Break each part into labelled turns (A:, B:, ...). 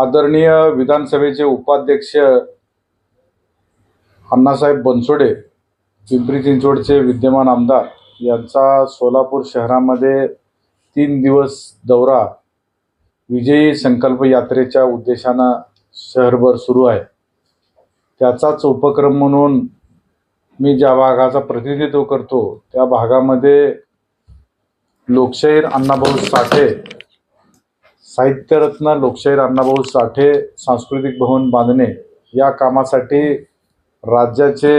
A: आदरणीय विधानसभेचे उपाध्यक्ष अण्णासाहेब बनसोडे पिंपरी चिंचवडचे विद्यमान आमदार यांचा सोलापूर शहरामध्ये तीन दिवस दौरा विजयी संकल्प यात्रेच्या उद्देशानं शहरभर सुरू आहे. त्याचाच उपक्रम म्हणून मी ज्या भागाचा प्रतिनिधित्व करतो त्या भागामध्ये लोकशाहीर अण्णाभाऊ साठे साहित्यरत्न लोकशाहीर अण्णाभाऊ साठे सांस्कृतिक भवन बांधणे या कामासाठी राज्याचे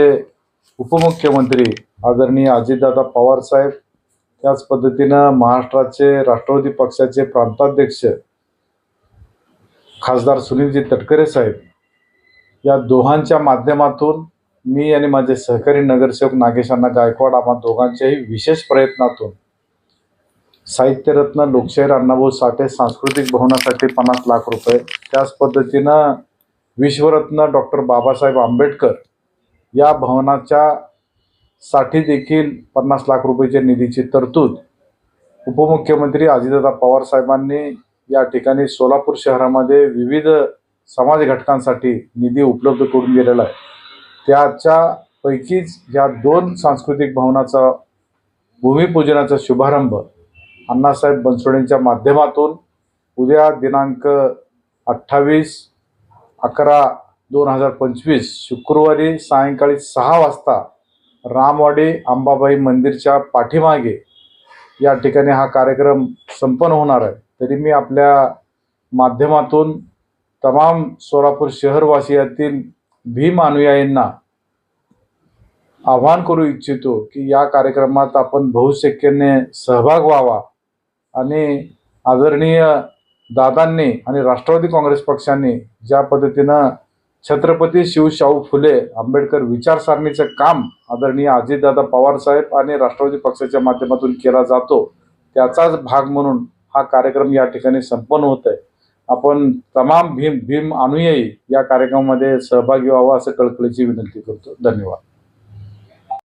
A: उपमुख्यमंत्री आदरणीय अजितदादा पवारसाहेब त्याच पद्धतीनं महाराष्ट्राचे राष्ट्रवादी पक्षाचे प्रांताध्यक्ष खासदार सुनीलजी तटकरे साहेब या दोघांच्या माध्यमातून मी आणि माझे सहकारी नगरसेवक नागेशांना गायकवाड आम्हा दोघांच्याही विशेष प्रयत्नातून साहित्यरत्न लोकशाहीर अण्णाभाऊ साठे सांस्कृतिक भवनासाठी पन्नास लाख रुपये. त्याच पद्धतीनं विश्वरत्न डॉक्टर बाबासाहेब आंबेडकर या भवनाच्या साठी देखील पन्नास लाख रुपयेच्या निधीची तरतूद. उपमुख्यमंत्री अजितदादा पवार साहेबांनी या ठिकाणी सोलापूर शहरामध्ये विविध समाज घटकांसाठी निधी उपलब्ध करून दिलेला आहे. त्याच्या पैकीच या दोन सांस्कृतिक भवनाचा भूमिपूजनाचा शुभारंभ अण्णासाहेब बनसोडेंच्या माध्यमातून उद्या दिनांक अठ्ठावीस अकरा दोन हजार पंचवीस शुक्रवारी सायंकाळी सहा वाजता रामवाडी अंबाबाई मंदिरच्या पाठीमागे या ठिकाणी हा कार्यक्रम संपन्न होणार आहे. तरी मी आपल्या माध्यमातून तमाम सोलापूर शहरवासियातील भीम अनुयायींना आवाहन करू इच्छितो की या कार्यक्रमात आपण बहुशक्यने सहभाग व्हावा. आणि आदरणीय दादांनी आणि राष्ट्रवादी काँग्रेस पक्षांनी ज्या पद्धतीनं छत्रपती शिवशाहू फुले आंबेडकर विचारसारणीचं काम आदरणीय अजितदादा पवारसाहेब आणि राष्ट्रवादी पक्षाच्या माध्यमातून केला जातो त्याचाच भाग म्हणून हा कार्यक्रम या ठिकाणी संपन्न होत आहे आपण तमाम भीम भीम अनुयायी या कार्यक्रमामध्ये सहभागी व्हावा असं कळकळीची विनंती करतो. धन्यवाद.